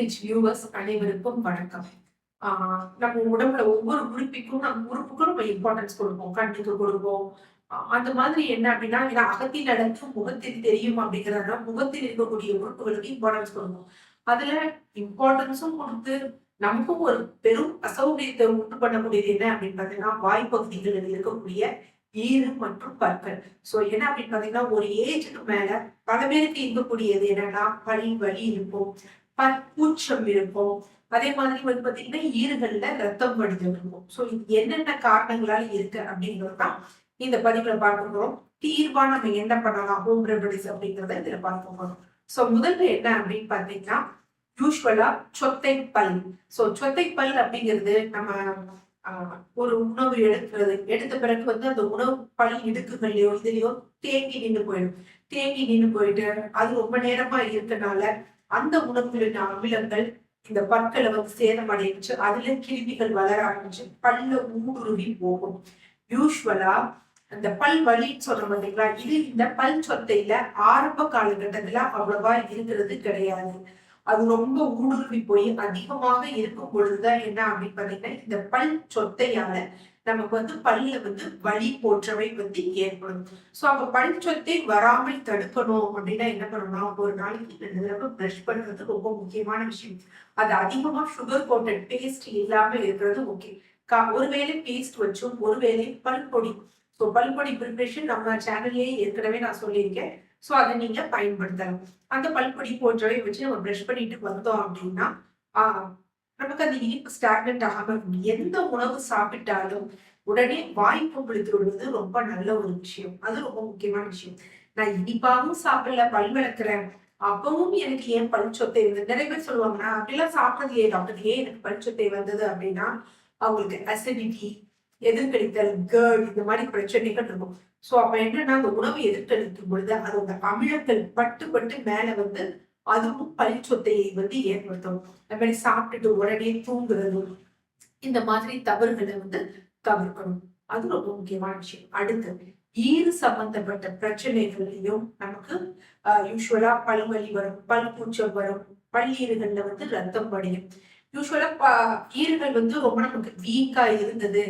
DH viewers அனைவருக்கும் வணக்கம். ஆஹ் நம்ம உடம்புல ஒவ்வொரு உறுப்பிக்கும் நம்ம உறுப்புக்கும் நம்ம இம்பார்ட்டன்ஸ் கொடுப்போம் கண்ணுக்கு கொடுப்போம். அந்த மாதிரி என்ன அப்படின்னா ஏன்னா அகத்தில் அடங்கும் முகத்தில் தெரியும் அப்படிங்கிறத முகத்தில் இருக்கக்கூடிய உறுப்புகளுக்கு இம்பார்ட்டன்ஸ் கொடுப்போம். அதுல இம்பார்ட்டன்ஸும் கொடுத்து நமக்கும் ஒரு பெரும் அசௌகரியத்தை உண்டு பண்ணக்கூடியது என்ன அப்படின்னு பார்த்தீங்கன்னா வாய்ப்பகுதிகளில் இருக்கக்கூடிய ஈறு மற்றும் பற்கள். சோ என்ன அப்படின்னு பாத்தீங்கன்னா ஒரு ஏஜுக்கு மேல பல பேருக்கு இருக்கக்கூடியது என்னன்னா பழி வலி இருக்கும் பற்பூச்சம் இருக்கும். அதே மாதிரி வந்து பாத்தீங்கன்னா ஈறுகள்ல ரத்தம் வடிஞ்சு இருக்கும். ஸோ இது என்னென்ன காரணங்களால இருக்கு அப்படிங்கிறது தான் இந்த பதிவுல பார்க்க போறோம். தீர்வா நம்ம என்ன பண்ணலாம்? ஹோம் ரெமடிஸ் அப்படிங்கறத இதுல பார்க்க போறோம். ஸோ முதல்ல என்ன அப்படின்னு பாத்தீங்கன்னா யூஸ்வலா சொத்தை பல் ஸோ சொத்தை பல் அப்படிங்கிறது நம்ம ஒரு உணவு எடுக்கிறது. எடுத்த பிறகு வந்து அந்த உணவு பல் இடுக்குகள்லயோ இதுலயோ தேங்கி நின்று போயிடும். தேங்கி நின்று போயிட்டு அது ரொம்ப நேரமா இருக்கனால அந்த உணவுகளின் அமிலங்கள் இந்த பற்களை வந்து சேதமடைஞ்சு அதுல கிருமிகள் வளர ஆரம்பிச்சு பல்ல ஊடுருவி போகும். யூஸ்வலா அந்த பல் வலின்னு சொல்றோம் பார்த்தீங்களா இது இந்த பல் சொத்தையில ஆரம்ப காலகட்டத்துல அவ்வளவா இருக்கிறது கிடையாது. அது ரொம்ப ஊடுருவி போய் அதிகமாக இருக்கும் பொழுதுதான் என்ன அப்படின்னு பாத்தீங்கன்னா இந்த பல் சொத்தையால நமக்கு வந்து பல்ல வந்து வலி போன்றவை வந்து ஏற்படும். ஸோ அவங்க பல் வராமல் தடுக்கணும் அப்படின்னா என்ன பண்ணணும் ஒரு நாளைக்கு ரெண்டு தடவை ப்ரஷ் பண்றது ரொம்ப முக்கியமான விஷயம். அது அதிகமா சுகர் கோட்டட் பேஸ்ட் இல்லாம இருக்கிறது ஓகே கா ஒருவேளை பேஸ்ட் வச்சும் ஒருவேளை பல் பொடி ஸோ பல் பொடி ப்ரிப்ரேஷன் நம்ம சேனல்லேயே ஏற்கனவே நான் சொல்லியிருக்கேன். ஸோ அதை நீங்க பயன்படுத்தலாம். அந்த பல்பொடி போன்றவை வச்சு நம்ம ப்ரஷ் பண்ணிட்டு வந்தோம் அப்படின்னா நமக்கு அந்த இனிப்பு ஸ்டாக்னட் ஆகாம எந்த உணவு சாப்பிட்டாலும் உடனே வாய் கொப்பளித்து விடுவது ரொம்ப நல்ல ஒரு விஷயம். அது ரொம்ப முக்கியமான விஷயம். நான் இனிப்பாகவும் சாப்பிடல பல் விளக்குறேன். அப்பவும் எனக்கு ஏன் பல் சொத்தை இருந்தது நிறைய பேர் சொல்லுவாங்க நான் அப்படிலாம் சாப்பிட்டது ஏன்? டாக்டர் ஏன் எனக்கு பல் வந்தது? அப்படின்னா அவங்களுக்கு அசிடிட்டி எதிர்கழித்தல் கேர்ட் இந்த மாதிரி பிரச்சனைகள் இருக்கும். ஸோ அப்ப என்னன்னா அந்த உணவு எதிர்த்தளிக்கும் பொழுது அதோட அமிலங்கள் பட்டு பட்டு மேல வந்து அதுவும் பல் சொத்தையை வந்து ஏற்படுத்தும். அந்த மாதிரி சாப்பிட்டுட்டு உடனே தூங்குறதும் இந்த மாதிரி தவறுகளை வந்து தவிர்க்கணும். அது ரொம்ப முக்கியமான விஷயம். அடுத்து ஈறு சம்பந்தப்பட்ட பிரச்சனைகள்லையும் நமக்கு யூஸ்வலா பல்வலி வரும் பல் பூச்சம் வரும் பல்லீறுகள்ல வந்து ரத்தம் வடியும் யூஸ்வலா ஈறுகள் வந்து ரொம்ப நமக்கு வீக்கா இருந்தது.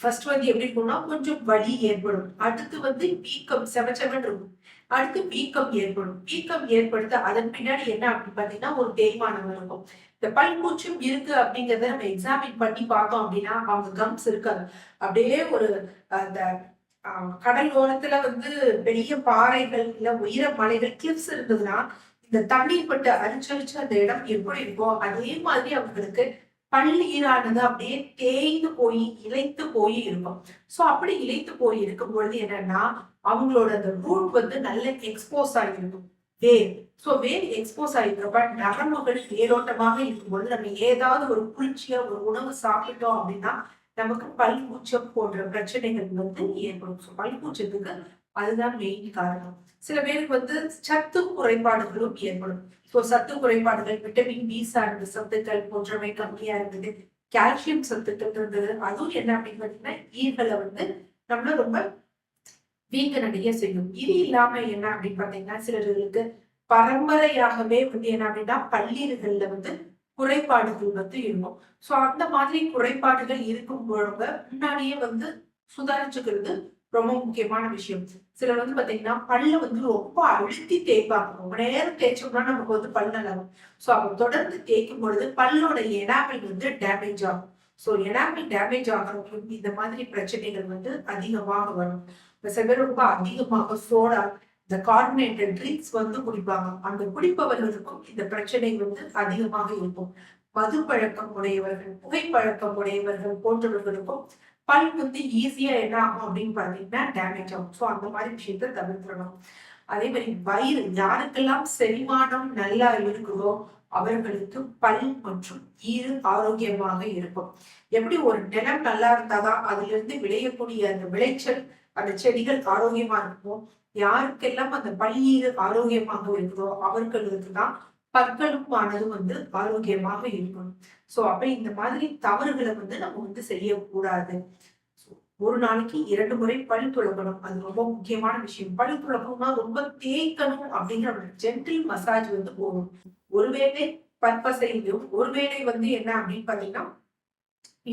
ஃபர்ஸ்ட் வந்து எப்படி இருக்கும்னா கொஞ்சம் வலி ஏற்படும். அடுத்து வந்து வீக்கம் செவ செவன் இருக்கும். அடுத்து வீக்கம் ஏற்படும். வீக்கம் ஏற்படுத்த அதன் பின்னாடி என்ன அப்படின்னு பாத்தீங்கன்னா ஒரு தேய்மானம் இருக்கும். இந்த பல்பூச்சும் இருக்கு அப்படிங்கறத நம்ம எக்ஸாமின் பண்ணி பார்த்தோம் அப்படின்னா அவங்க கம்ஸ் இருக்காது அப்படியே ஒரு அந்த கடல் ஓரத்துல வந்து பெரிய பாறைகள் இல்ல உயர மலைகள் கிளிப்ஸ் இருந்ததுன்னா இந்த தண்ணீர் பட்டு அரிச்சரிச்சு அந்த இடம் எப்படி இருக்கோ அதே மாதிரி அவங்களுக்கு பள்ளியிலானது ஈரானது அப்படியே தேய்ந்து போய் இழைத்து போய் இருக்கும். ஸோ அப்படி இழைத்து போய் இருக்கும் பொழுது என்னன்னா அவங்களோட அந்த ரூட் வந்து நல்ல எக்ஸ்போஸ் ஆகிருக்கும் வேர். ஸோ வேர் எக்ஸ்போஸ் ஆகிருக்கிறப்ப நரம்புகள் வேரோட்டமாக இருக்கும்பொழுது நம்ம ஏதாவது ஒரு குளிர்ச்சியா ஒரு உணவு சாப்பிட்டோம் அப்படின்னா நமக்கு பல்கூச்சம் போன்ற பிரச்சனைகள் வந்து ஏற்படும். ஸோ பல்கூச்சத்துக்கு அதுதான் மெயின் காரணம். சில பேருக்கு வந்து சத்து குறைபாடுகளும் ஏற்படும். ஸோ சத்து குறைபாடுகள் விட்டமின் பி சார்ந்த சத்துக்கள் போன்றவை கம்மியா இருந்தது கால்சியம் சத்துக்கள் இருந்தது. அதுவும் என்ன அப்படின்னு பார்த்தீங்கன்னா ஈர்களை வந்து நம்மள ரொம்ப வீங்க நிறைய செய்யும். இது இல்லாம என்ன அப்படின்னு பாத்தீங்கன்னா சிலர்களுக்கு பரம்பரையாகவே வந்து என்ன அப்படின்னா பல்லீர்கள்ல வந்து குறைபாடுகள் வந்து இருக்கும். சோ அந்த மாதிரி குறைபாடுகள் இருக்கும் பொழுது முன்னாடியே வந்து சுதாரிச்சுக்கிறது ரொம்ப முக்கியமான விஷயம். சிலர் வந்து பாத்தீங்கன்னா பல்ல வந்து ரொம்ப அழுத்தி தேய்ப்பாங்க. ரொம்ப நேரம் தேய்ச்சோம்னா நமக்கு வந்து பல் நல்லாகும். சோ அவங்க தொடர்ந்து தேய்க்கும் பொழுது பல்லோட எனாமல் வந்து டேமேஜ் ஆகும். சோ எனாமல் டேமேஜ் ஆகிறவங்களுக்கு இந்த மாதிரி பிரச்சனைகள் வந்து அதிகமாக வரும். இப்போ சில பேர் ரொம்ப அதிகமாக சோடா இந்த கார்பனேட்டட் ட்ரிங்க்ஸ் வந்து குடிப்பாங்க. அந்த குடிப்பவர்களுக்கும் இந்த பிரச்சனை வந்து அதிகமாக இருக்கும். மது பழக்கம் உடையவர்கள் புகைப்பழக்கம் உடையவர்கள் போன்றவர்களுக்கும் பல் வந்து ஈஸியா என்ன ஆகும் அப்படின்னு பாத்தீங்கன்னா டேமேஜ் ஆகும். ஸோ அந்த மாதிரி விஷயத்த தவிர்த்துடணும். அதே மாதிரி வயிறு யாருக்கெல்லாம் செரிமானம் நல்லா இருக்குதோ அவர்களுக்கு பல் மற்றும் ஈறு ஆரோக்கியமாக இருக்கும். எப்படி ஒரு நிலம் நல்லா இருந்தாதான் அதுல இருந்து விளையக்கூடிய அந்த விளைச்சல் அந்த செடிகள் ஆரோக்கியமா இருக்குமோ யாருக்கெல்லாம் அந்த பல்லீறு ஆரோக்கியமாக இருக்குதோ அவர்களுக்கு தான் பற்களும் வந்து ஆரோக்கியமாக இருக்கணும். சோ அப்ப இந்த மாதிரி தவறுகளை வந்து நம்ம வந்து செய்யக்கூடாது. ஒரு நாளைக்கு இரண்டு முறை பல் துளக்கணும் அது ரொம்ப முக்கியமான விஷயம். பல் துளக்கணும்னா ரொம்ப தேய்க்கணும் அப்படிங்கிற ஜென்டில் மசாஜ் வந்து போகும் ஒருவேளை பற்பசையிலும் ஒருவேளை வந்து என்ன அப்படின்னு பாத்தீங்கன்னா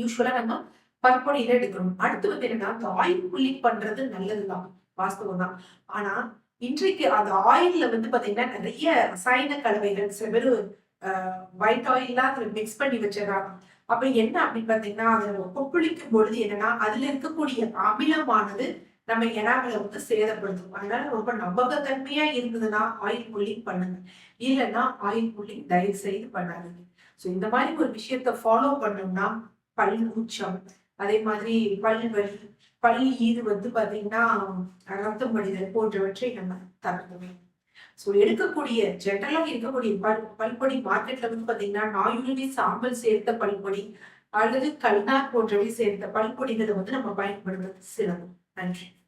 யூஸ்வலா நம்ம பற்பொடியில எடுக்கணும் அடுத்து வந்து என்னன்னா இந்த ஆயில் புள்ளி பண்றது நல்லதுதான். வாஸ்தவம் தான் ஆனா இன்றைக்கு அந்த ஆயில்ல வந்து பாத்தீங்கன்னா நிறைய ரசாயன கலவைகள் சில பேர் ஒயிட் ஆயில்லாம் அதுல மிக்ஸ் பண்ணி வச்சிடறாங்க. அப்ப என்ன அப்படின்னு பாத்தீங்கன்னா அதை கொப்புளிக்கும் பொழுது என்னன்னா அதுல இருக்கக்கூடிய அமிலமானது நம்ம எனாமலை வந்து சேதப்படுத்தும். அதனால ரொம்ப நம்பகத்தன்மையா இருந்ததுன்னா ஆயில் புல்லிங் பண்ணுங்க. இல்லைன்னா ஆயில் புல்லிங் தயவு செய்து பண்ணாதீங்க. ஸோ இந்த மாதிரி ஒரு விஷயத்த ஃபாலோ பண்ணோம்னா பல் மூச்சம் அதே மாதிரி பல் பள்ளி பல் வந்து பார்த்தீங்கன்னா ரத்தம் வடிதல் போன்றவற்றை நம்ம தவிர்க்கவே ஸோ எடுக்கக்கூடிய ஜென்ரலாக இருக்கக்கூடிய பல் பல்பொடி மார்க்கெட்ல வந்து பார்த்தீங்கன்னா நாயுருவி சாம்பல் சேர்த்த பல்பொடி அல்லது கல்நார் போன்றவை சேர்ந்த பல்பொடிகளை வந்து நம்ம பயன்படுத்துவது சிறப்பு. நன்றி.